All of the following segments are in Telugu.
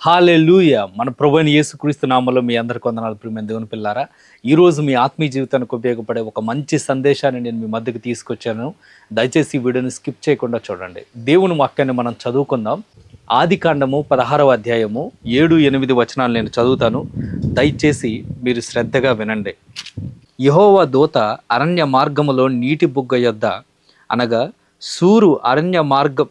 హాలెలూయ. మన ప్రభుని యేసుక్రీస్తు నామంలో మీ అందరికి కొందనాలు ప్రియమైన దేవుని పిల్లారా. ఈరోజు మీ ఆత్మీయ జీవితానికి ఉపయోగపడే ఒక మంచి సందేశాన్ని నేను మీ మధ్యకి తీసుకొచ్చాను. దయచేసి ఈ వీడియోని స్కిప్ చేయకుండా చూడండి. దేవుని వాక్యాన్ని మనం చదువుకుందాం. ఆది కాండము పదహారవ అధ్యాయము ఏడు ఎనిమిది వచనాలు నేను చదువుతాను. దయచేసి మీరు శ్రద్ధగా వినండి. యహోవా దూత అరణ్య మార్గములో నీటి బుగ్గ యొద్ద అనగా సూరు అరణ్య మార్గం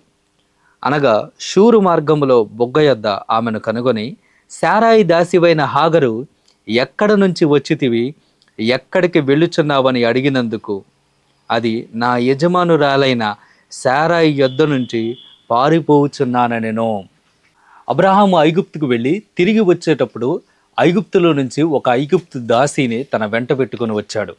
అనగా షూరు మార్గములో బొగ్గయొద్ద ఆమెను కనుగొని శారాయి దాసివైన హాగరు ఎక్కడ నుంచి వచ్చితివి? ఎక్కడికి వెళ్ళుచున్నావని అడిగినందుకు అది నా యజమానురాలైన శారాయి యొద్ద నుంచి పారిపోవుచున్నానెనో అబ్రహాము ఐగుప్తుకు వెళ్ళి తిరిగి వచ్చేటప్పుడు ఐగుప్తులో నుంచి ఒక ఐగుప్తు దాసిని తన వెంట పెట్టుకుని వచ్చాడు.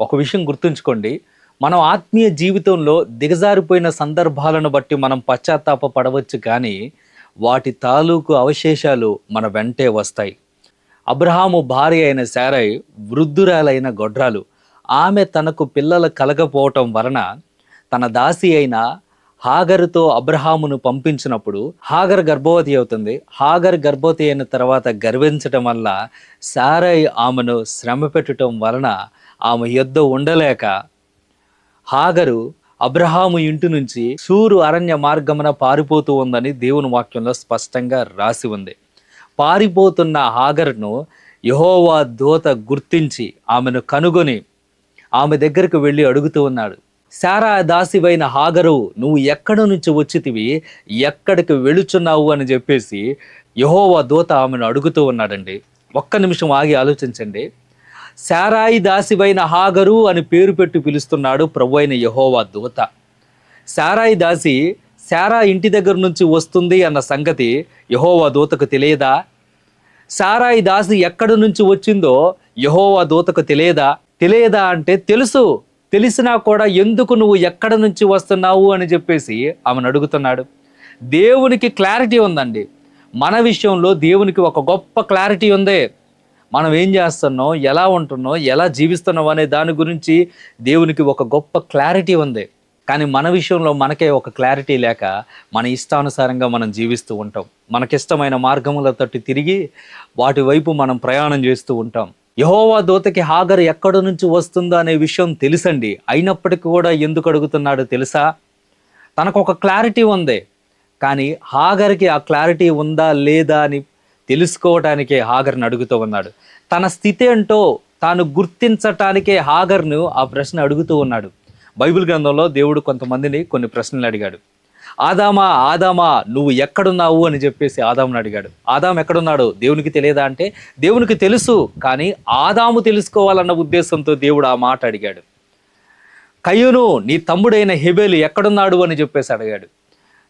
ఒక విషయం గుర్తుంచుకోండి. మనం ఆత్మీయ జీవితంలో దిగజారిపోయిన సందర్భాలను బట్టి మనం పశ్చాత్తాప పడవచ్చు కానీ వాటి తాలూకు అవశేషాలు మన వెంటే వస్తాయి. అబ్రహాము భార్య అయిన శారై వృద్ధురాలైన గొడ్రాలు ఆమె తనకు పిల్లలు కలగపోవటం వలన తన దాసి అయిన హాగరుతో అబ్రహామును పంపించినప్పుడు హాగర్ గర్భవతి అవుతుంది. హాగర్ గర్భవతి అయిన తర్వాత గర్వించటం వల్ల సారై ఆమెను శ్రమ పెట్టడం వలన ఆమె యుద్ధ ఉండలేక హాగరు అబ్రహాము ఇంటి నుంచి సూరు అరణ్య మార్గమున పారిపోతూ ఉందని దేవుని వాక్యంలో స్పష్టంగా రాసి ఉంది. పారిపోతున్న హాగర్ను యహోవా దూత గుర్తించి ఆమెను కనుగొని ఆమె దగ్గరకు వెళ్ళి అడుగుతూ ఉన్నాడు. శారా దాసివైన హాగరు నువ్వు ఎక్కడి నుంచి వచ్చితివి? ఎక్కడికి వెళుచున్నావు అని చెప్పేసి యహోవా దూత ఆమెను అడుగుతూ ఉన్నాడండి. ఒక్క నిమిషం ఆగి ఆలోచించండి. శారాయి దాసివైన హాగరు అని పేరు పెట్టి పిలుస్తున్నాడు ప్రభు అయిన యహోవా దూత. శారాయి దాసి శారా ఇంటి దగ్గర నుంచి వస్తుంది అన్న సంగతి యహోవా దూతకు తెలియదా? సారాయి దాసి ఎక్కడి నుంచి వచ్చిందో యహోవా దూతకు తెలియదా? తెలియదా అంటే తెలుసు. తెలిసినా కూడా ఎందుకు నువ్వు ఎక్కడి నుంచి వస్తున్నావు అని చెప్పేసి ఆమెను అడుగుతున్నాడు. దేవునికి క్లారిటీ ఉందండి. మన విషయంలో దేవునికి ఒక గొప్ప క్లారిటీ ఉంది. మనం ఏం చేస్తున్నాం? ఎలా ఉంటున్నాం? ఎలా జీవిస్తున్నాం? అనే దాని గురించి దేవునికి ఒక గొప్ప క్లారిటీ ఉంది. కానీ మన విషయంలో మనకే ఒక క్లారిటీ లేక మన ఇష్టానుసారంగా మనం జీవిస్తూ ఉంటాం. మనకిష్టమైన మార్గముల తట్టు తిరిగి వాటి వైపు మనం ప్రయాణం చేస్తూ ఉంటాం. యహోవా దూతకి హాగర్ ఎక్కడి నుంచి వస్తుందో అనే విషయం తెలుసండి. అయినప్పటికీ కూడా ఎందుకు అడుగుతున్నాడో తెలుసా? తనకు ఒక క్లారిటీ ఉంది. కానీ హాగర్కి ఆ క్లారిటీ ఉందా లేదా అని తెలుసుకోవటానికే హాగర్ను అడుగుతూ ఉన్నాడు. తన స్థితి ఏంటో తాను గుర్తించటానికే హాగర్ను ఆ ప్రశ్న అడుగుతూ ఉన్నాడు. బైబిల్ గ్రంథంలో దేవుడు కొంతమందిని కొన్ని ప్రశ్నలు అడిగాడు. ఆదామా ఆదామా నువ్వు ఎక్కడున్నావు అని చెప్పేసి ఆదామును అడిగాడు. ఆదాం ఎక్కడున్నాడు? దేవునికి తెలియదా అంటే దేవునికి తెలుసు కానీ ఆదాము తెలుసుకోవాలన్న ఉద్దేశంతో దేవుడు ఆ మాట అడిగాడు. కయ్యూను నీ తమ్ముడైన హెబేలు ఎక్కడున్నాడు అని చెప్పేసి అడిగాడు.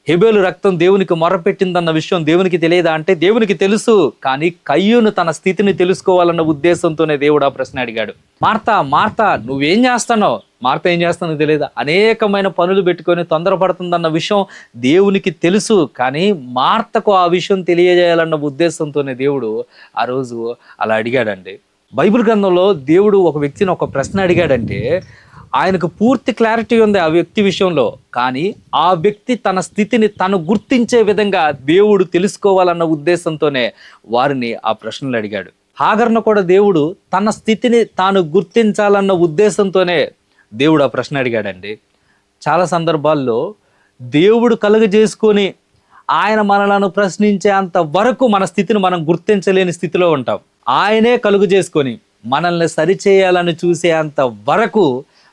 హెబేలు రక్తం దేవునికి మొరపెట్టిందన్న విషయం దేవునికి తెలియదా అంటే దేవునికి తెలుసు కానీ కయ్యూను తన స్థితిని తెలుసుకోవాలన్న ఉద్దేశంతోనే దేవుడు ఆ ప్రశ్న అడిగాడు. మార్తా మార్తా నువ్వేం చేస్తానో మార్త ఏం చేస్తానో తెలియదు? అనేకమైన పనులు పెట్టుకొని తొందరపడుతుందన్న విషయం దేవునికి తెలుసు కానీ మార్తకు ఆ విషయం తెలియజేయాలన్న ఉద్దేశంతోనే దేవుడు ఆ రోజు అలా అడిగాడండి. బైబిల్ గ్రంథంలో దేవుడు ఒక వ్యక్తిని ఒక ప్రశ్న అడిగాడంటే ఆయనకు పూర్తి క్లారిటీ ఉంది ఆ వ్యక్తి విషయంలో. కానీ ఆ వ్యక్తి తన స్థితిని తను గుర్తించే విధంగా దేవుడు తెలుసుకోవాలన్న ఉద్దేశంతోనే వారిని ఆ ప్రశ్నలు అడిగాడు. హాగర్ను కూడా దేవుడు తన స్థితిని తాను గుర్తించాలన్న ఉద్దేశంతోనే దేవుడు ఆ ప్రశ్న అడిగాడండి. చాలా సందర్భాల్లో దేవుడు కలుగజేసుకొని ఆయన మనలను ప్రశ్నించే అంత వరకు మన స్థితిని మనం గుర్తించలేని స్థితిలో ఉంటాం. ఆయనే కలుగు చేసుకొని మనల్ని సరిచేయాలని చూసే అంత వరకు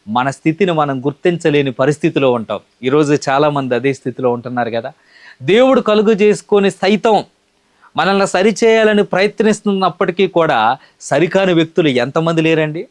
మన స్థితిని మనం గుర్తించలేని పరిస్థితిలో ఉంటాం. ఈరోజు చాలామంది అదే స్థితిలో ఉంటున్నారు కదా. దేవుడు కలుగు చేసుకొని సైతం మనల్ని సరిచేయాలని ప్రయత్నిస్తున్నప్పటికీ కూడా సరికాని వ్యక్తులు ఎంతమంది లేరండి?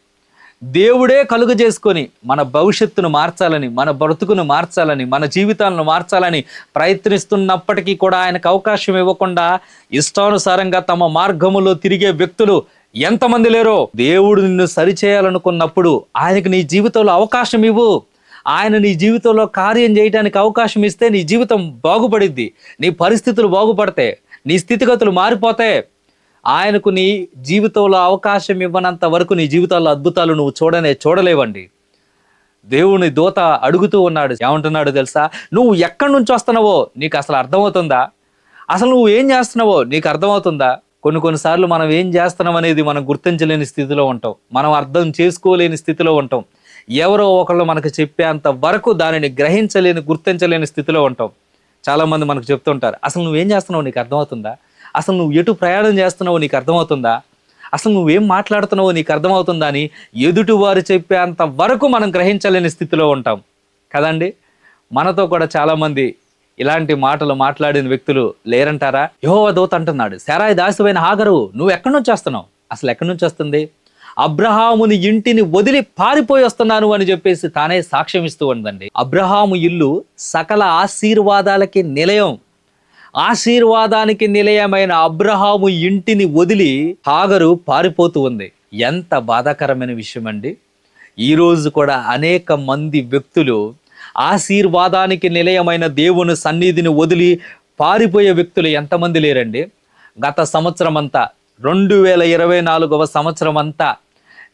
దేవుడే కలుగు చేసుకొని మన భవిష్యత్తును మార్చాలని మన బ్రతుకును మార్చాలని మన జీవితాలను మార్చాలని ప్రయత్నిస్తున్నప్పటికీ కూడా ఆయనకు అవకాశం ఇవ్వకుండా ఇష్టానుసారంగా తమ మార్గములో తిరిగే వ్యక్తులు ఎంతమంది లేరో దేవుడు నిన్ను సరిచేయాలనుకున్నప్పుడు ఆయనకు నీ జీవితంలో అవకాశం ఇవ్వు. ఆయన నీ జీవితంలో కార్యం చేయడానికి అవకాశం ఇస్తే నీ జీవితం బాగుపడిద్ది. నీ పరిస్థితులు బాగుపడతాయి. నీ స్థితిగతులు మారిపోతాయి. ఆయనకు నీ జీవితంలో అవకాశం ఇవ్వనంత వరకు నీ జీవితాల్లో అద్భుతాలు నువ్వు చూడనే చూడలేవండి. దేవుని దూత అడుగుతూ ఉన్నాడు. ఏమంటున్నాడు తెలుసా? నువ్వు ఎక్కడి నుంచి వస్తున్నావో నీకు అసలు అర్థమవుతుందా? అసలు నువ్వు ఏం చేస్తున్నావో నీకు అర్థమవుతుందా? కొన్ని కొన్నిసార్లు మనం ఏం చేస్తున్నాం అనేది మనం గుర్తించలేని స్థితిలో ఉంటాం. మనం అర్థం చేసుకోలేని స్థితిలో ఉంటాం. ఎవరో ఒకళ్ళు మనకు చెప్పేంత వరకు దానిని గ్రహించలేని గుర్తించలేని స్థితిలో ఉంటాం. చాలామంది మనకు చెప్తుంటారు అసలు నువ్వేం చేస్తున్నావు? నీకు అర్థమవుతుందా? అసలు నువ్వు ఎటు ప్రయాణం చేస్తున్నావో? నీకు అర్థమవుతుందా? అసలు నువ్వేం మాట్లాడుతున్నావో? నీకు అర్థమవుతుందా? అని ఎదుటి వారు చెప్పేంత వరకు మనం గ్రహించలేని స్థితిలో ఉంటాం. కదండి? మనతో కూడా చాలామంది ఇలాంటి మాటలు మాట్లాడిన వ్యక్తులు లేరంటారా? యహోవ దూత అంటున్నాడు శారాయి దాసివైన హాగరు నువ్వు ఎక్కడి నుంచి వస్తున్నావు? అసలు ఎక్కడి నుంచి వస్తుంది? అబ్రహాముని ఇంటిని వదిలి పారిపోయి వస్తున్నాను అని చెప్పేసి తానే సాక్ష్యం ఇస్తూ ఉందండి. అబ్రహాము ఇల్లు సకల ఆశీర్వాదాలకి నిలయం. ఆశీర్వాదానికి నిలయమైన అబ్రహాము ఇంటిని వదిలి హాగరు పారిపోతూ ఉంది. ఎంత బాధాకరమైన విషయం అండి ఈరోజు కూడా అనేక మంది వ్యక్తులు ఆశీర్వాదానికి నిలయమైన దేవుని సన్నిధిని వదిలి పారిపోయే వ్యక్తులు ఎంతమంది లేరండి? గత సంవత్సరం అంతా రెండు వేల ఇరవై నాలుగవ సంవత్సరం అంతా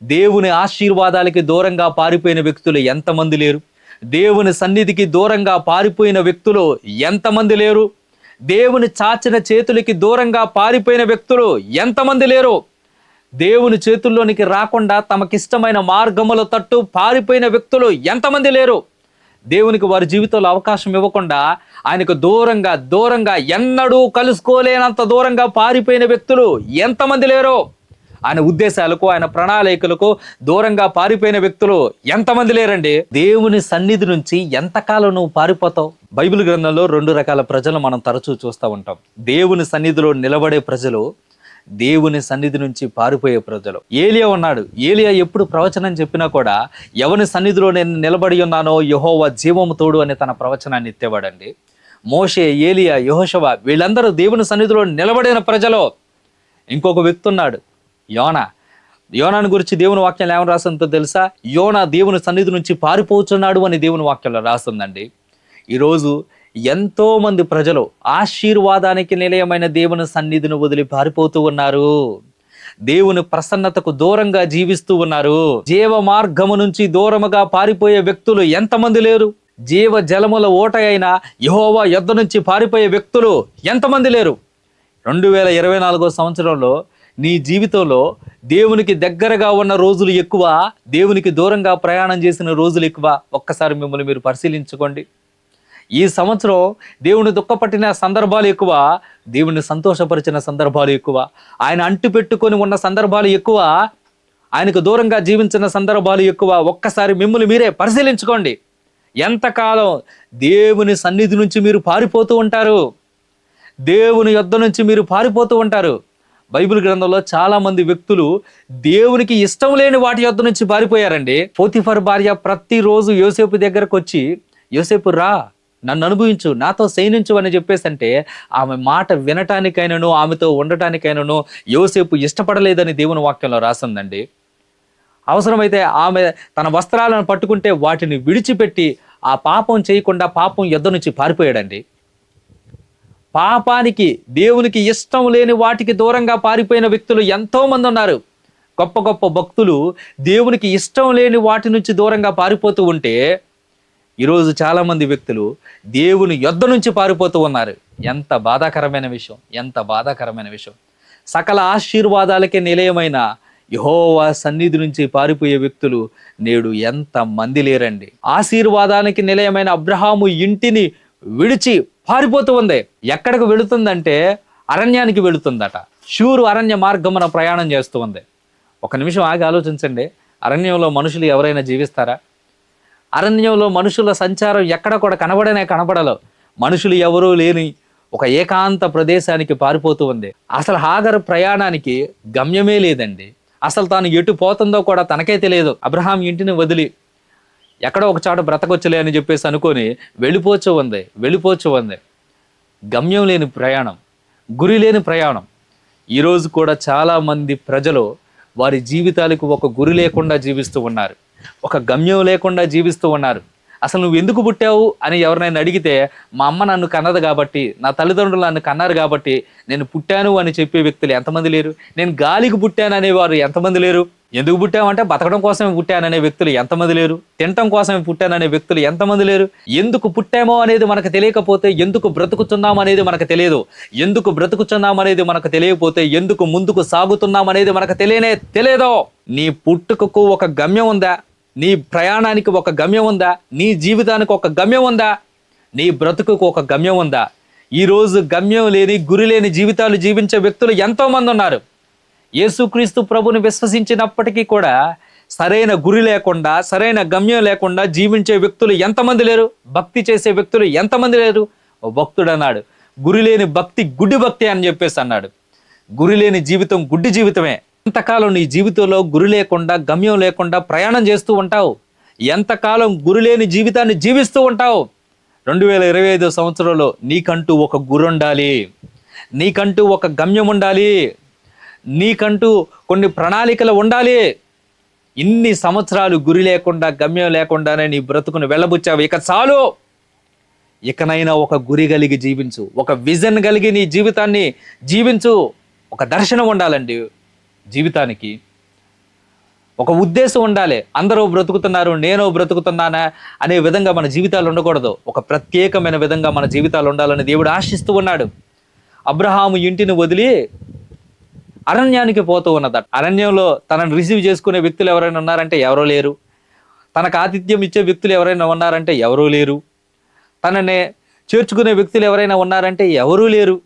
దేవుని ఆశీర్వాదాలకి దూరంగా పారిపోయిన వ్యక్తులు ఎంతమంది లేరు? దేవుని సన్నిధికి దూరంగా పారిపోయిన వ్యక్తులు ఎంతమంది లేరు? దేవుని చాచిన చేతులకి దూరంగా పారిపోయిన వ్యక్తులు ఎంతమంది లేరు? దేవుని చేతుల్లోనికి రాకుండా తమకిష్టమైన మార్గముల తట్టు పారిపోయిన వ్యక్తులు ఎంతమంది లేరు? దేవునికి వారి జీవితంలో అవకాశం ఇవ్వకుండా ఆయనకు దూరంగా దూరంగా ఎన్నడూ కలుసుకోలేనంత దూరంగా పారిపోయిన వ్యక్తులు ఎంతమంది లేరో ఆయన ఉద్దేశాలకు ఆయన ప్రణాళికలకు దూరంగా పారిపోయిన వ్యక్తులు ఎంతమంది లేరండి? దేవుని సన్నిధి నుంచి ఎంతకాలం నువ్వు పారిపోతావు? బైబిల్ గ్రంథంలో రెండు రకాల ప్రజలు మనం తరచూ చూస్తూ ఉంటాం. దేవుని సన్నిధిలో నిలబడే ప్రజలు దేవుని సన్నిధి నుంచి పారిపోయే ప్రజలు. ఏలియా ఉన్నాడు. ఏలియా ఎప్పుడు ప్రవచనం చెప్పినా కూడా ఎవని సన్నిధిలో నేను నిలబడి ఉన్నానో యహోవా జీవము తోడు అని తన ప్రవచనాన్ని ఎత్తేవాడండి మోషే ఏలియా యహోషవ వీళ్ళందరూ దేవుని సన్నిధిలో నిలబడిన ప్రజలు. ఇంకొక వ్యక్తి ఉన్నాడు. యోన. యోనాని గురించి దేవుని వాక్యం ఏమని రాస్తుందో తెలుసా? యోన దేవుని సన్నిధి నుంచి పారిపోతున్నాడు అని దేవుని వాక్యంలో రాస్తుందండి. ఈరోజు ఎంతో మంది ప్రజలు ఆశీర్వాదానికి నిలయమైన దేవుని సన్నిధిని వదిలి పారిపోతూ ఉన్నారు. దేవుని ప్రసన్నతకు దూరంగా జీవిస్తూ ఉన్నారు. జీవ మార్గము నుంచి దూరముగా పారిపోయే వ్యక్తులు ఎంతమంది లేరు? జీవ జలముల ఓట అయిన యహోవా యొద్ద నుంచి పారిపోయే వ్యక్తులు ఎంతమంది లేరు? రెండు వేల ఇరవై నాలుగో సంవత్సరంలో నీ జీవితంలో దేవునికి దగ్గరగా ఉన్న రోజులు ఎక్కువ దేవునికి దూరంగా ప్రయాణం చేసిన రోజులు ఎక్కువ. ఒక్కసారి మిమ్మల్ని మీరు పరిశీలించుకోండి. ఈ సంవత్సరం దేవుని దుఃఖపట్టిన సందర్భాలు ఎక్కువ దేవుని సంతోషపరిచిన సందర్భాలు ఎక్కువ. ఆయన అంటు పెట్టుకొని ఉన్న సందర్భాలు ఎక్కువ ఆయనకు దూరంగా జీవించిన సందర్భాలు ఎక్కువ. ఒక్కసారి మిమ్మల్ని మీరే పరిశీలించుకోండి. ఎంతకాలం దేవుని సన్నిధి నుంచి మీరు పారిపోతూ ఉంటారు? దేవుని యుద్ధ నుంచి మీరు పారిపోతూ ఉంటారు? బైబిల్ గ్రంథంలో చాలామంది వ్యక్తులు దేవునికి ఇష్టం లేని వాటి యొద్ద నుంచి పారిపోయారండి. పోతిఫర్ భార్య ప్రతిరోజు యోసేపు దగ్గరకు వచ్చి యోసేపు రా నన్ను అనుభవించు నాతో సైనించు అని చెప్పేసి అంటే ఆమె మాట వినటానికైనాను ఆమెతో ఉండటానికైనాను యోసేపు ఇష్టపడలేదని దేవుని వాక్యంలో రాసిందండి. అవసరమైతే ఆమె తన వస్త్రాలను పట్టుకుంటే వాటిని విడిచిపెట్టి ఆ పాపం చేయకుండా పాపం ఎద్దు నుంచి పారిపోయాడండి. పాపానికి దేవునికి ఇష్టం లేని వాటికి దూరంగా పారిపోయిన వ్యక్తులు ఎంతోమంది ఉన్నారు. గొప్ప గొప్ప భక్తులు దేవునికి ఇష్టం లేని వాటి నుంచి దూరంగా పారిపోతూ ఉంటే ఈరోజు చాలామంది వ్యక్తులు దేవుని యొద్ధ నుంచి పారిపోతూ ఉన్నారు. ఎంత బాధాకరమైన విషయం ఎంత బాధాకరమైన విషయం. సకల ఆశీర్వాదాలకే నిలయమైన యహోవా సన్నిధి నుంచి పారిపోయే వ్యక్తులు నేడు ఎంత మంది లేరండి. ఆశీర్వాదానికి నిలయమైన అబ్రహాము ఇంటిని విడిచి పారిపోతూ ఉంది. ఎక్కడికి వెళుతుందంటే అరణ్యానికి వెళుతుందట. షూరు అరణ్య మార్గమున ప్రయాణం చేస్తూ ఉంది. ఒక నిమిషం ఆగి ఆలోచించండి. అరణ్యంలో మనుషులు ఎవరైనా జీవిస్తారా? అరణ్యంలో మనుషుల సంచారం ఎక్కడ కూడా కనబడనే కనబడలో. మనుషులు ఎవరూ లేని ఒక ఏకాంత ప్రదేశానికి పారిపోతూ ఉంది. అసలు హాగర్ ప్రయాణానికి గమ్యమే లేదండి. అసలు తాను ఎటు పోతుందో కూడా తనకే తెలియదు. అబ్రహాం ఇంటిని వదిలి ఎక్కడో ఒక చాట బ్రతకొచ్చలే అని చెప్పేసి అనుకొని వెళ్ళిపోచు ఉంది వెళ్ళిపోచు ఉంది. గమ్యం లేని ప్రయాణం గురి లేని ప్రయాణం. ఈరోజు కూడా చాలామంది ప్రజలు వారి జీవితాలకు ఒక గురి లేకుండా జీవిస్తూ ఉన్నారు. ఒక గమ్యం లేకుండా జీవిస్తూ ఉన్నారు. అసలు నువ్వు ఎందుకు పుట్టావు అని ఎవరినైనా అడిగితే మా అమ్మ నన్ను కన్నది కాబట్టి నా తల్లిదండ్రులు నన్ను కన్నారు కాబట్టి నేను పుట్టాను అని చెప్పే వ్యక్తులు ఎంతమంది లేరు? నేను గాలికి పుట్టాను అనేవారు ఎంతమంది లేరు? ఎందుకు పుట్టామంటే బతకడం కోసమే పుట్టాననే వ్యక్తులు ఎంతమంది లేరు? తినటం కోసమే పుట్టాననే వ్యక్తులు ఎంతమంది లేరు? ఎందుకు పుట్టామో అనేది మనకు తెలియకపోతే ఎందుకు బ్రతుకుతున్నాం అనేది మనకు తెలియదు. ఎందుకు బ్రతుకుతున్నాం అనేది మనకు తెలియకపోతే ఎందుకు ముందుకు సాగుతున్నాం అనేది మనకు తెలియనే తెలియదు. నీ పుట్టుకకు ఒక గమ్యం ఉందా? నీ ప్రయాణానికి ఒక గమ్యం ఉందా? నీ జీవితానికి ఒక గమ్యం ఉందా? నీ బ్రతుకుకు ఒక గమ్యం ఉందా? ఈరోజు గమ్యం లేని గురి లేని జీవితాలు జీవించే వ్యక్తులు ఎంతోమంది ఉన్నారు. యేసుక్రీస్తు ప్రభుని విశ్వసించినప్పటికీ కూడా సరైన గురి లేకుండా సరైన గమ్యం లేకుండా జీవించే వ్యక్తులు ఎంతమంది లేరు? భక్తి చేసే వ్యక్తులు ఎంతమంది లేరు? ఓ భక్తుడు అన్నాడు గురి లేని భక్తి గుడ్డి భక్తి అని చెప్పేసి అన్నాడు. గురి లేని జీవితం గుడ్డి జీవితమే. ఎంతకాలం నీ జీవితంలో గురి లేకుండా గమ్యం లేకుండా ప్రయాణం చేస్తూ ఉంటావు? ఎంతకాలం గురి లేని జీవితాన్ని జీవిస్తూ ఉంటావు? రెండు వేల ఇరవై ఐదో సంవత్సరంలో నీకంటూ ఒక గురి ఉండాలి నీకంటూ ఒక గమ్యం ఉండాలి. నీకంటూ కొన్ని ప్రణాళికలు ఉండాలి. ఇన్ని సంవత్సరాలు గురి లేకుండా గమ్యం లేకుండానే నీ బ్రతుకును వెళ్ళబుచ్చావు. ఇక చాలు. ఇకనైనా ఒక గురి కలిగి జీవించు. ఒక విజన్ కలిగి నీ జీవితాన్ని జీవించు. ఒక దర్శనం ఉండాలండి. జీవితానికి ఒక ఉద్దేశం ఉండాలి. అందరూ బ్రతుకుతున్నారు నేను బ్రతుకుతున్నానా అనే విధంగా మన జీవితాలు ఉండకూడదు. ఒక ప్రత్యేకమైన విధంగా మన జీవితాలు ఉండాలని దేవుడు ఆశిస్తూ ఉన్నాడు. అబ్రహాము ఇంటిని వదిలి అరణ్యానికి పోతూ ఉన్నదట. అరణ్యంలో తనను రిసీవ్ చేసుకునే వ్యక్తులు ఎవరైనా ఉన్నారంటే ఎవరూ లేరు. తనకు ఆతిథ్యం ఇచ్చే వ్యక్తులు ఎవరైనా ఉన్నారంటే ఎవరూ లేరు. తనని చేర్చుకునే వ్యక్తులు ఎవరైనా ఉన్నారంటే ఎవరూ లేరు.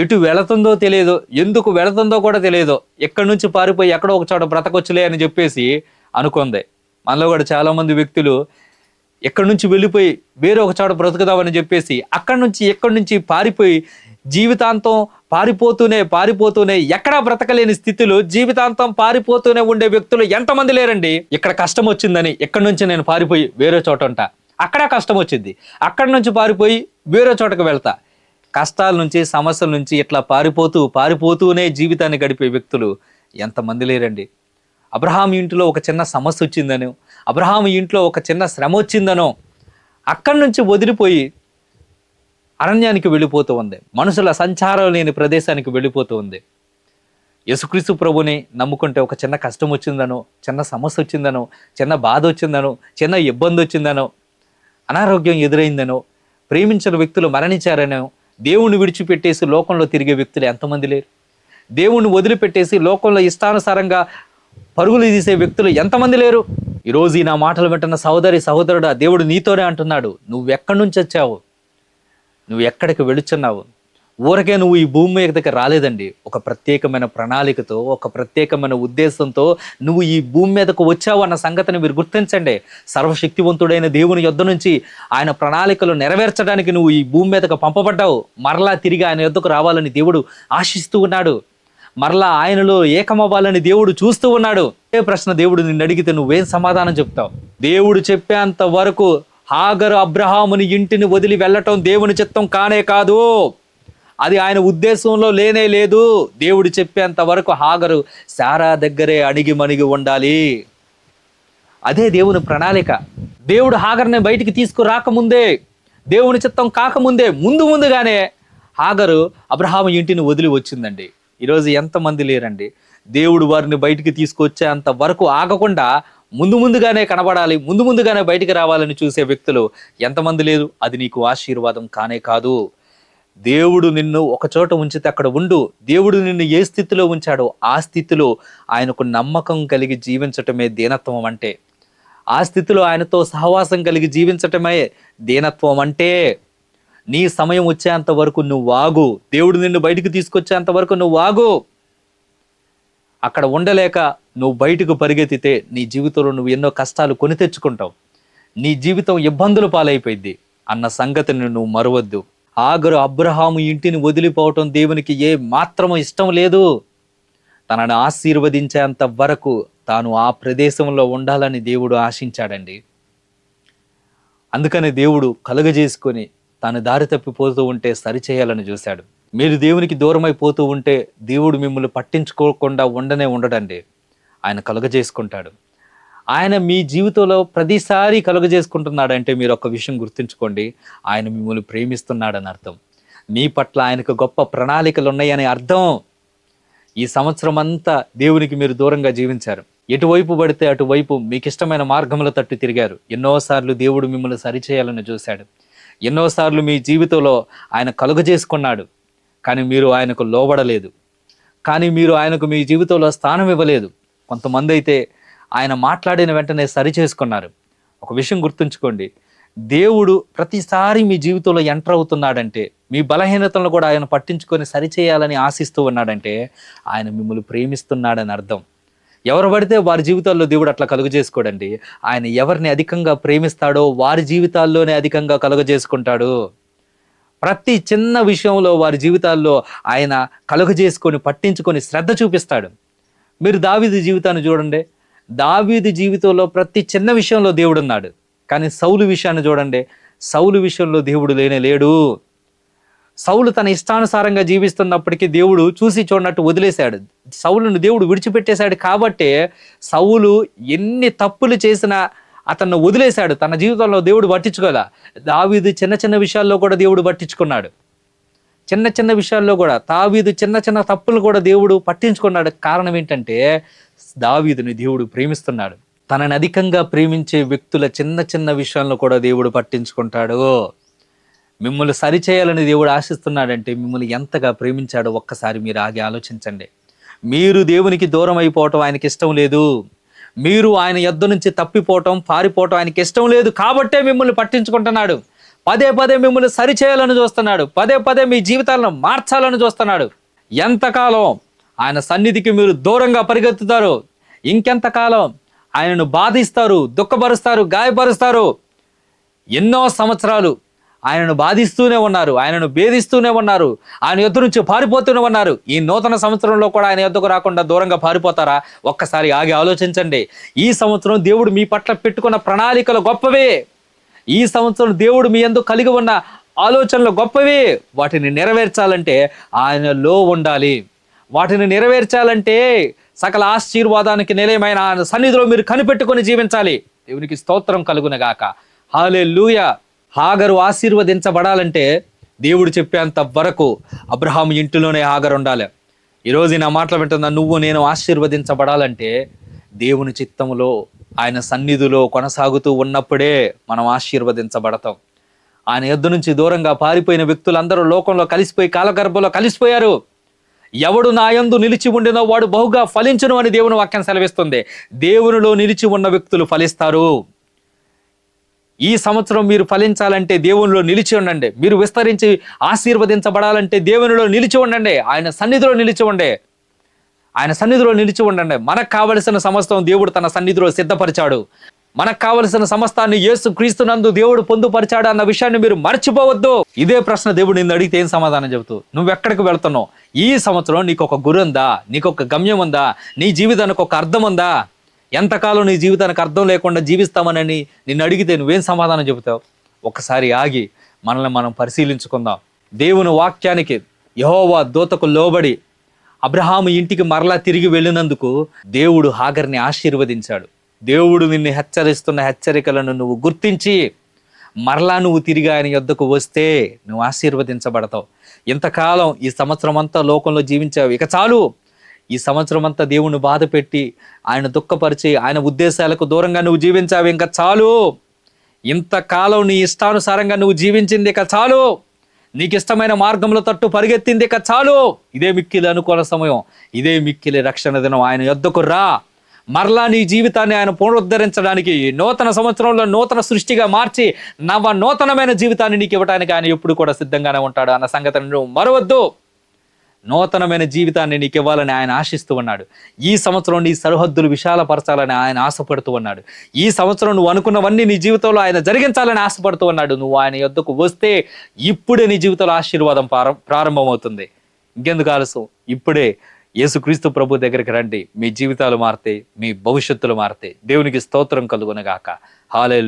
ఎటు వెళుతుందో తెలియదు ఎందుకు వెళుతుందో కూడా తెలియదు. ఎక్కడి నుంచి పారిపోయి ఎక్కడో ఒక చోట బ్రతకొచ్చులే అని చెప్పేసి అనుకుంది. మనలో కూడా చాలామంది వ్యక్తులు ఎక్కడి నుంచి వెళ్ళిపోయి వేరే ఒక చోట బ్రతుకుదామని చెప్పేసి అక్కడి నుంచి ఎక్కడి నుంచి పారిపోయి జీవితాంతం పారిపోతూనే పారిపోతూనే ఎక్కడా బ్రతకలేని స్థితిలో జీవితాంతం పారిపోతూనే ఉండే వ్యక్తులు ఎంతమంది లేరండి? ఇక్కడ కష్టం వచ్చిందని ఎక్కడి నుంచి నేను పారిపోయి వేరే చోట ఉంటా? అక్కడ కష్టం వచ్చింది. అక్కడి నుంచి పారిపోయి వేరే చోటకు వెళ్తా. కష్టాల నుంచి సమస్యల నుంచి ఇట్లా పారిపోతూ పారిపోతూనే జీవితాన్ని గడిపే వ్యక్తులు ఎంతమంది లేరండి. అబ్రహాం ఇంటిలో ఒక చిన్న సమస్య వచ్చిందనో అబ్రహాం ఇంట్లో ఒక చిన్న శ్రమ వచ్చిందనో అక్కడి నుంచి వదిలిపోయి అరణ్యానికి వెళ్ళిపోతూ ఉంది. మనుషుల సంచారం లేని ప్రదేశానికి వెళ్ళిపోతూ ఉంది. యసుక్రీస్తు ప్రభుని నమ్ముకుంటే ఒక చిన్న కష్టం వచ్చిందనో చిన్న సమస్య వచ్చిందనో చిన్న బాధ వచ్చిందనో చిన్న ఇబ్బంది వచ్చిందనో అనారోగ్యం ఎదురైందనో ప్రేమించిన వ్యక్తులు మరణించారనో దేవుణ్ణి విడిచిపెట్టేసి లోకంలో తిరిగే వ్యక్తులు ఎంతమంది లేరు? దేవుణ్ణి వదిలిపెట్టేసి లోకంలో ఇష్టానుసారంగా పరుగులు తీసే వ్యక్తులు ఎంతమంది లేరు? ఈరోజు నా మాటలు వింటున్న సహోదరి సహోదరుడా దేవుడు నీతోనే అంటున్నాడు నువ్వు ఎక్కడి నుంచి వచ్చావు? నువ్వు ఎక్కడికి వెళుచున్నావు ఊరకే నువ్వు ఈ భూమి మీదకి రాలేదండి. ఒక ప్రత్యేకమైన ప్రణాళికతో ఒక ప్రత్యేకమైన ఉద్దేశంతో నువ్వు ఈ భూమి మీదకు వచ్చావు అన్న సంగతిని మీరు గుర్తించండి. సర్వశక్తివంతుడైన దేవుని యొద్ద నుంచి ఆయన ప్రణాళికలు నెరవేర్చడానికి నువ్వు ఈ భూమి మీదకు పంపబడ్డావు. మరలా తిరిగి ఆయన యొద్దకు రావాలని దేవుడు ఆశిస్తూ ఉన్నాడు. మరలా ఆయనలో ఏకమవ్వాలని దేవుడు చూస్తూ ఉన్నాడు. ఏ ప్రశ్న దేవుడు నిన్ను అడిగితే నువ్వేం సమాధానం చెప్తావు? దేవుడు చెప్పేంత వరకు హాగరు అబ్రహాముని ఇంటిని వదిలి వెళ్ళటం దేవుని చిత్తం కానే కాదు. అది ఆయన ఉద్దేశంలో లేనే లేదు. దేవుడు చెప్పేంత వరకు హాగరు సారా దగ్గరే అణిగి మణిగి ఉండాలి. అదే దేవుని ప్రణాళిక. దేవుడు హాగర్ని బయటికి తీసుకురాకముందే దేవుని చిత్తం కాకముందే ముందు ముందుగానే హాగరు అబ్రహాము ఇంటిని వదిలి వచ్చిందండి. ఈరోజు ఎంతమంది లేరండి? దేవుడు వారిని బయటికి తీసుకొచ్చేంత వరకు ఆగకుండా ముందు ముందుగానే కనబడాలి ముందు ముందుగానే బయటికి రావాలని చూసే వ్యక్తులు ఎంతమంది లేరు? అది నీకు ఆశీర్వాదం కానే కాదు. దేవుడు నిన్ను ఒక చోట ఉంచితే అక్కడ ఉండు. దేవుడు నిన్ను ఏ స్థితిలో ఉంచాడో ఆ స్థితిలో ఆయనకు నమ్మకం కలిగి జీవించటమే దీనత్వం అంటే. ఆ స్థితిలో ఆయనతో సహవాసం కలిగి జీవించటమే దీనత్వం అంటే. నీ సమయం వచ్చేంత వరకు నువ్వు వాగు దేవుడు నిన్ను బయటికి తీసుకొచ్చేంత వరకు నువ్వు వాగు అక్కడ ఉండలేక నువ్వు బయటకు పరిగెత్తితే నీ జీవితంలో నువ్వు ఎన్నో కష్టాలు కొని తెచ్చుకుంటావు. నీ జీవితం ఇబ్బందులు పాలైపోయింది అన్న సంగతిని నువ్వు మరవద్దు. ఆగరు అబ్రహాము ఇంటిని వదిలిపోవటం దేవునికి ఏ మాత్రము ఇష్టం లేదు. తనను ఆశీర్వదించేంత వరకు తాను ఆ ప్రదేశంలో ఉండాలని దేవుడు ఆశించాడండి. అందుకనే దేవుడు కలుగజేసుకొని తాను దారి తప్పిపోతూ ఉంటే సరిచేయాలని చూశాడు. మీరు దేవునికి దూరమైపోతూ ఉంటే దేవుడు మిమ్మల్ని పట్టించుకోకుండా ఉండనే ఉండడండి. ఆయన కలుగజేసుకుంటాడు. ఆయన మీ జీవితంలో ప్రతిసారి కలుగజేసుకుంటున్నాడంటే మీరు ఒక విషయం గుర్తుంచుకోండి. ఆయన మిమ్మల్ని ప్రేమిస్తున్నాడని అర్థం. మీ పట్ల ఆయనకు గొప్ప ప్రణాళికలు ఉన్నాయని అర్థం. ఈ సంవత్సరం అంతా దేవునికి మీరు దూరంగా జీవించారు. ఎటువైపు పడితే అటువైపు మీకు ఇష్టమైన మార్గముల తట్టు తిరిగారు. ఎన్నోసార్లు దేవుడు మిమ్మల్ని సరిచేయాలని చూశాడు. ఎన్నోసార్లు మీ జీవితంలో ఆయన కలుగజేసుకున్నాడు. కానీ మీరు ఆయనకు లోబడలేదు. కానీ మీరు ఆయనకు మీ జీవితంలో స్థానం ఇవ్వలేదు. కొంతమంది అయితే ఆయన మాట్లాడిన వెంటనే సరి చేసుకున్నారు. ఒక విషయం గుర్తుంచుకోండి. దేవుడు ప్రతిసారి మీ జీవితంలో ఎంటర్ అవుతున్నాడంటే మీ బలహీనతలను కూడా ఆయన పట్టించుకొని సరిచేయాలని ఆశిస్తూ ఉన్నాడంటే ఆయన మిమ్మల్ని ప్రేమిస్తున్నాడని అర్థం. ఎవరు పడితే వారి జీవితాల్లో దేవుడు అట్లా కలుగు చేసుకోడండి. ఆయన ఎవరిని అధికంగా ప్రేమిస్తాడో వారి జీవితాల్లోనే అధికంగా కలుగ చేసుకుంటాడు. ప్రతి చిన్న విషయంలో వారి జీవితాల్లో ఆయన కలుగ చేసుకొని పట్టించుకొని శ్రద్ధ చూపిస్తాడు. మీరు దావిది జీవితాన్ని చూడండి. దావీది జీవితంలో ప్రతి చిన్న విషయంలో దేవుడు ఉన్నాడు కానీ సౌలు విషయాన్ని చూడండి. సౌలు విషయంలో దేవుడు లేనే లేడు. సౌలు తన ఇష్టానుసారంగా జీవిస్తున్నప్పటికీ దేవుడు చూసి చూడనట్టు వదిలేశాడు. సౌలును దేవుడు విడిచిపెట్టేశాడు కాబట్టే సౌలు ఎన్ని తప్పులు చేసినా అతన్ని వదిలేశాడు. తన జీవితంలో దేవుడు పట్టించుకోలే. దావీదు చిన్న చిన్న విషయాల్లో కూడా దేవుడు పట్టించుకున్నాడు. చిన్న చిన్న విషయాల్లో కూడా దావీదు చిన్న చిన్న తప్పులు కూడా దేవుడు పట్టించుకున్నాడు. కారణం ఏంటంటే దావీదుని దేవుడు ప్రేమిస్తున్నాడు. తనని అధికంగా ప్రేమించే వ్యక్తుల చిన్న చిన్న విషయాల్లో కూడా దేవుడు పట్టించుకుంటాడు. మిమ్మల్ని సరిచేయాలని దేవుడు ఆశిస్తున్నాడంటే మిమ్మల్ని ఎంతగా ప్రేమించాడో ఒక్కసారి మీరు ఆగి ఆలోచించండి. మీరు దేవునికి దూరం అయిపోవటం ఆయనకి ఇష్టం లేదు. మీరు ఆయన యొద్ద నుంచి తప్పిపోవటం పారిపోవటం ఆయనకి ఇష్టం లేదు కాబట్టే మిమ్మల్ని పట్టించుకుంటున్నాడు. పదే పదే మిమ్మల్ని సరిచేయాలని చూస్తున్నాడు. పదే పదే మీ జీవితాలను మార్చాలని చూస్తున్నాడు. ఎంతకాలం ఆయన సన్నిధికి మీరు దూరంగా పరిగెత్తుతారు? ఇంకెంతకాలం ఆయనను బాధిస్తారు దుఃఖపరుస్తారు గాయపరుస్తారు? ఎన్నో సంవత్సరాలు ఆయనను బాధిస్తూనే ఉన్నారు ఆయనను భేదిస్తూనే ఉన్నారు ఆయన యుద్ధ నుంచి పారిపోతూనే ఉన్నారు. ఈ నూతన సంవత్సరంలో కూడా ఆయన యుద్ధకు రాకుండా దూరంగా పారిపోతారా? ఒక్కసారి ఆగి ఆలోచించండి. ఈ సంవత్సరం దేవుడు మీ పట్ల పెట్టుకున్న ప్రణాళికలు గొప్పవే. ఈ సంవత్సరం దేవుడు మీ ఎందు కలిగి ఉన్న ఆలోచనలు గొప్పవే. వాటిని నెరవేర్చాలంటే ఆయనలో ఉండాలి. వాటిని నెరవేర్చాలంటే సకల ఆశీర్వాదానికి నిలయమైన ఆయన సన్నిధిలో మీరు కనిపెట్టుకొని జీవించాలి. దేవునికి స్తోత్రం కలుగునగాక. హాలే లూయ హాగరు ఆశీర్వదించబడాలంటే దేవుడు చెప్పేంత వరకు అబ్రహాం ఇంటిలోనే హాగరు ఉండాలి. ఈరోజు నా మాటలు వింటున్నా నువ్వు నేను ఆశీర్వదించబడాలంటే దేవుని చిత్తములో ఆయన సన్నిధిలో కొనసాగుతూ ఉన్నప్పుడే మనం ఆశీర్వదించబడతాం. ఆయన ఎద్దు నుంచి దూరంగా పారిపోయిన వ్యక్తులందరూ లోకంలో కలిసిపోయి కాలగర్భంలో కలిసిపోయారు. ఎవడు నాయందు నిలిచి ఉండినో వాడు బహుగా ఫలించును అని దేవుని వాక్యం సెలవిస్తుంది. దేవునిలో నిలిచి ఉన్న వ్యక్తులు ఫలిస్తారు. ఈ సంవత్సరం మీరు ఫలించాలంటే దేవునిలో నిలిచి ఉండండి. మీరు విస్తరించి ఆశీర్వదించబడాలంటే దేవునిలో నిలిచి ఉండండి. ఆయన సన్నిధిలో నిలిచి ఉండే ఆయన సన్నిధిలో నిలిచి ఉండండి. మనకు కావలసిన సమస్తం దేవుడు తన సన్నిధిలో సిద్ధపరిచాడు. మనకు కావలసిన సమస్తాన్ని యేసు క్రీస్తునందు దేవుడు పొందుపరిచాడు అన్న విషయాన్ని మీరు మర్చిపోవద్దు. ఇదే ప్రశ్న దేవుడు నిన్ను అడిగితే ఏం సమాధానం చెబుతూ నువ్వు ఎక్కడికి వెళ్తున్నావు? ఈ సంవత్సరం నీకు ఒక గురి ఉందా నీకు ఒక గమ్యం ఉందా? నీ జీవితానికి ఒక అర్థం ఉందా? ఎంతకాలం నీ జీవితానికి అర్థం లేకుండా జీవిస్తామనని నిన్ను అడిగితే నువ్వేం సమాధానం చెబుతావు? ఒకసారి ఆగి మనల్ని మనం పరిశీలించుకుందాం. దేవుని వాక్యానికి యహోవా దూతకు లోబడి అబ్రహాము ఇంటికి మరలా తిరిగి వెళ్ళినందుకు దేవుడు హాగర్ని ఆశీర్వదించాడు. దేవుడు నిన్ను హెచ్చరిస్తున్న హెచ్చరికలను నువ్వు గుర్తించి మరలా నువ్వు తిరిగి ఆయన యొద్దకు వస్తే నువ్వు ఆశీర్వదించబడతావు. ఇంతకాలం ఈ సంవత్సరం అంతా లోకంలో జీవించావు. ఇక చాలు. ఈ సంవత్సరం అంతా దేవుని బాధ పెట్టి ఆయన దుఃఖపరిచి ఆయన ఉద్దేశాలకు దూరంగా నువ్వు జీవించావు. ఇంకా చాలు. ఇంతకాలం నీ ఇష్టానుసారంగా నువ్వు జీవించింది. ఇక చాలు. నీకు ఇష్టమైన మార్గంలో తట్టు పరిగెత్తింది ఇక చాలు. ఇదే మిక్కిలి అనుకోని సమయం. ఇదే మిక్కిలి రక్షణ దినం. ఆయన యొద్దకు రా. మరలా నీ జీవితాన్ని ఆయన పునరుద్ధరించడానికి నూతన సంవత్సరంలో నూతన సృష్టిగా మార్చి నవ నూతనమైన జీవితాన్ని నీకు ఇవ్వడానికి ఆయన ఎప్పుడు కూడా సిద్ధంగానే ఉంటాడు అన్న సంగతిని నువ్వు మరవద్దు. నూతనమైన జీవితాన్ని నీకు ఇవ్వాలని ఆయన ఆశిస్తూ ఉన్నాడు. ఈ సంవత్సరం నీ సరిహద్దులు విశాలపరచాలని ఆయన ఆశపడుతూ ఉన్నాడు. ఈ సంవత్సరం నువ్వు అనుకున్నవన్నీ నీ జీవితంలో ఆయన జరిగించాలని ఆశపడుతూ ఉన్నాడు. నువ్వు ఆయన యొద్దకు వస్తే ఇప్పుడే నీ జీవితంలో ఆశీర్వాదం ప్రారంభమవుతుంది. ఇంకెందుకు ఆలస్యం? ఇప్పుడే యేసుక్రీస్తు ప్రభు దగ్గరికి రండి. మీ జీవితాలు మారితే మీ భవిష్యత్తులు మారితే దేవునికి స్తోత్రం కలుగునగాక. హాలే